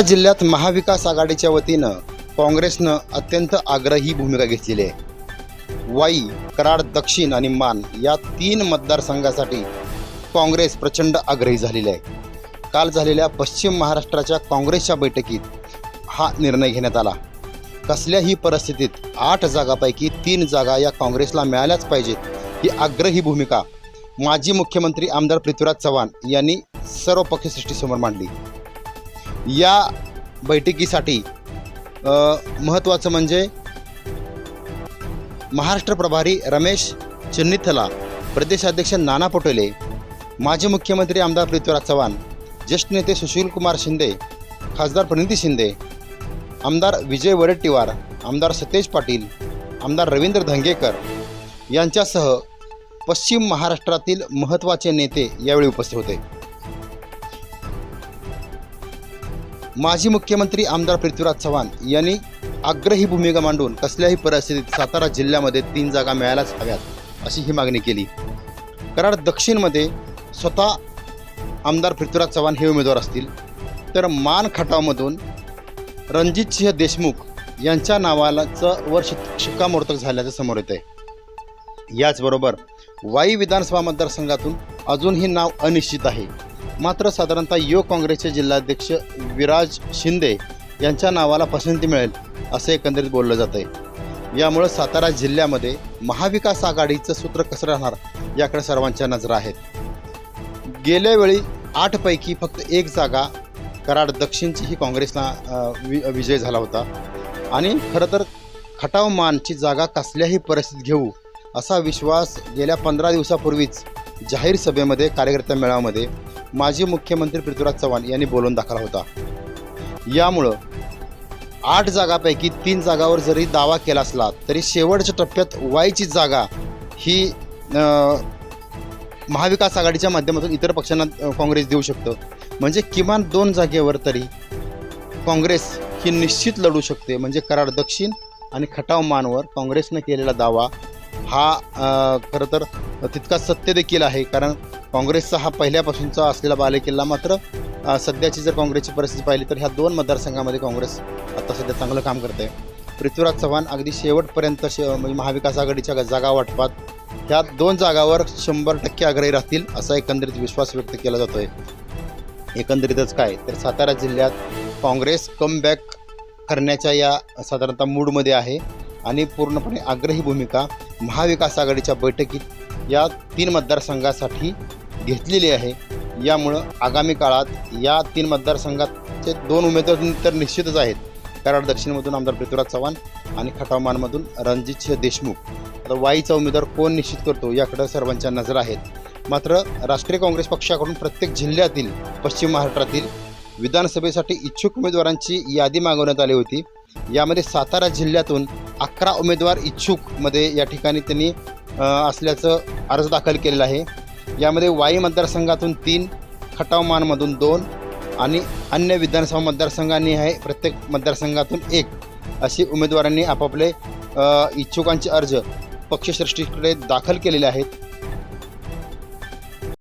सातारा जिल्ह्यात महाविकास आघाडीच्या वतीनं काँग्रेसनं अत्यंत आग्रही भूमिका घेतलेली आहे. वाई कराड दक्षिण आणि मान या तीन मतदारसंघासाठी काँग्रेस प्रचंड आग्रही झालेली आहे. काल झालेल्या पश्चिम महाराष्ट्राच्या काँग्रेसच्या बैठकीत हा निर्णय घेण्यात आला. कसल्याही परिस्थितीत आठ जागापैकी तीन जागा या काँग्रेसला मिळाल्याच पाहिजेत ही आग्रही भूमिका माजी मुख्यमंत्री आमदार पृथ्वीराज चव्हाण यांनी सर्व पक्षसृष्टीसमोर मांडली. या बैठकीसाठी महत्त्वाचं म्हणजे महाराष्ट्र प्रभारी रमेश चिन्निथला प्रदेशाध्यक्ष नाना पटोले माजी मुख्यमंत्री आमदार पृथ्वीराज चव्हाण ज्येष्ठ नेते सुशीलकुमार शिंदे खासदार प्रणिती शिंदे आमदार विजय वडेट्टीवार आमदार सतेज पाटील आमदार रवींद्र धंगेकर यांच्यासह पश्चिम महाराष्ट्रातील महत्त्वाचे नेते यावेळी उपस्थित होते. माजी मुख्यमंत्री आमदार पृथ्वीराज चव्हाण यांनी आग्रही भूमिका मांडून कसल्याही परिस्थितीत सातारा जिल्ह्यामध्ये तीन जागा मिळायलाच हव्यात अशी ही मागणी केली. कराड दक्षिणमध्ये स्वतः आमदार पृथ्वीराज चव्हाण हे उमेदवार असतील तर मान खटावमधून रणजितसिंह देशमुख यांच्या नावालाचं वर शिक्कामोर्तक झाल्याचं समोर येत आहे याचबरोबर वाई विधानसभा मतदारसंघातून अजूनही नाव अनिश्चित आहे. मात्र साधारणतः युवक काँग्रेसचे जिल्हाध्यक्ष विराज शिंदे यांच्या नावाला पसंती मिळेल असं एकंदरीत बोललं जातं आहे यामुळं सातारा जिल्ह्यामध्ये महाविकास आघाडीचं सूत्र कसं राहणार याकडे सर्वांच्या नजरा आहेत. गेल्या वेळी आठपैकी फक्त एक जागा कराड दक्षिणची ही काँग्रेसला वि विजय झाला होता. आणि खरं तर खटाव मानची जागा कसल्याही परिस्थितीत घेऊ असा विश्वास गेल्या पंधरा दिवसापूर्वीच जाहीर सभेमध्ये कार्यकर्त्या मेळाव्यामध्ये माजी मुख्यमंत्री पृथ्वीराज चव्हाण यांनी बोलून दाखवला होता. यामुळं आठ जागापैकी तीन जागावर जरी दावा केला असला तरी शेवटच्या टप्प्यात वायची जागा ही महाविकास आघाडीच्या माध्यमातून इतर पक्षांना काँग्रेस देऊ शकतं. म्हणजे किमान दोन जागेवर तरी काँग्रेस ही निश्चित लढू शकते. म्हणजे कराड दक्षिण आणि खटाव मानवर काँग्रेसनं केलेला दावा हा खरं तर तितकाच सत्य देखील आहे. कारण काँग्रेसचा हा पहिल्यापासूनचा असलेला बालेकिल्ला मात्र सध्याची जर काँग्रेसची परिस्थिती पाहिली तर ह्या दोन मतदारसंघामध्ये काँग्रेस आता सध्या चांगलं काम करते पृथ्वीराज चव्हाण अगदी शेवटपर्यंत शे म्हणजे महाविकास आघाडीच्या जागा वाटपात. ह्या दोन जागावर शंभर टक्के आग्रही राहतील असा एकंदरीत विश्वास व्यक्त केला जातोय. एकंदरीतच काय तर सातारा जिल्ह्यात काँग्रेस कमबॅक करण्याच्या या साधारणतः मूडमध्ये आहे आणि पूर्णपणे आग्रही भूमिका महाविकास आघाडीच्या बैठकीत या तीन मतदारसंघासाठी घेतलेली आहे. यामुळं आगामी काळात या तीन मतदारसंघाचे दोन उमेदवार तर निश्चितच आहेत. कराड दक्षिणमधून आमदार पृथ्वीराज चव्हाण आणि खटावमानमधून रणजितसिंह देशमुख. आता वाईचा उमेदवार कोण निश्चित करतो याकडे सर्वांच्या नजर आहेत. मात्र राष्ट्रीय काँग्रेस पक्षाकडून प्रत्येक जिल्ह्यातील पश्चिम महाराष्ट्रातील विधानसभेसाठी इच्छुक उमेदवारांची यादी मागवण्यात आली होती. यामध्ये सातारा जिल्ह्यातून अकरा उमेदवार इच्छुकमध्ये या ठिकाणी त्यांनी असल्याचं अर्ज दाखल केलेला आहे. यामध्ये वाई मतदारसंघातून तीन खटावमानमधून दोन आणि अन्य विधानसभा मतदारसंघांनी आहे प्रत्येक मतदारसंघातून एक. अशी उमेदवारांनी आपापले इच्छुकांचे अर्ज पक्षश्रेष्ठीकडे दाखल केलेले आहेत.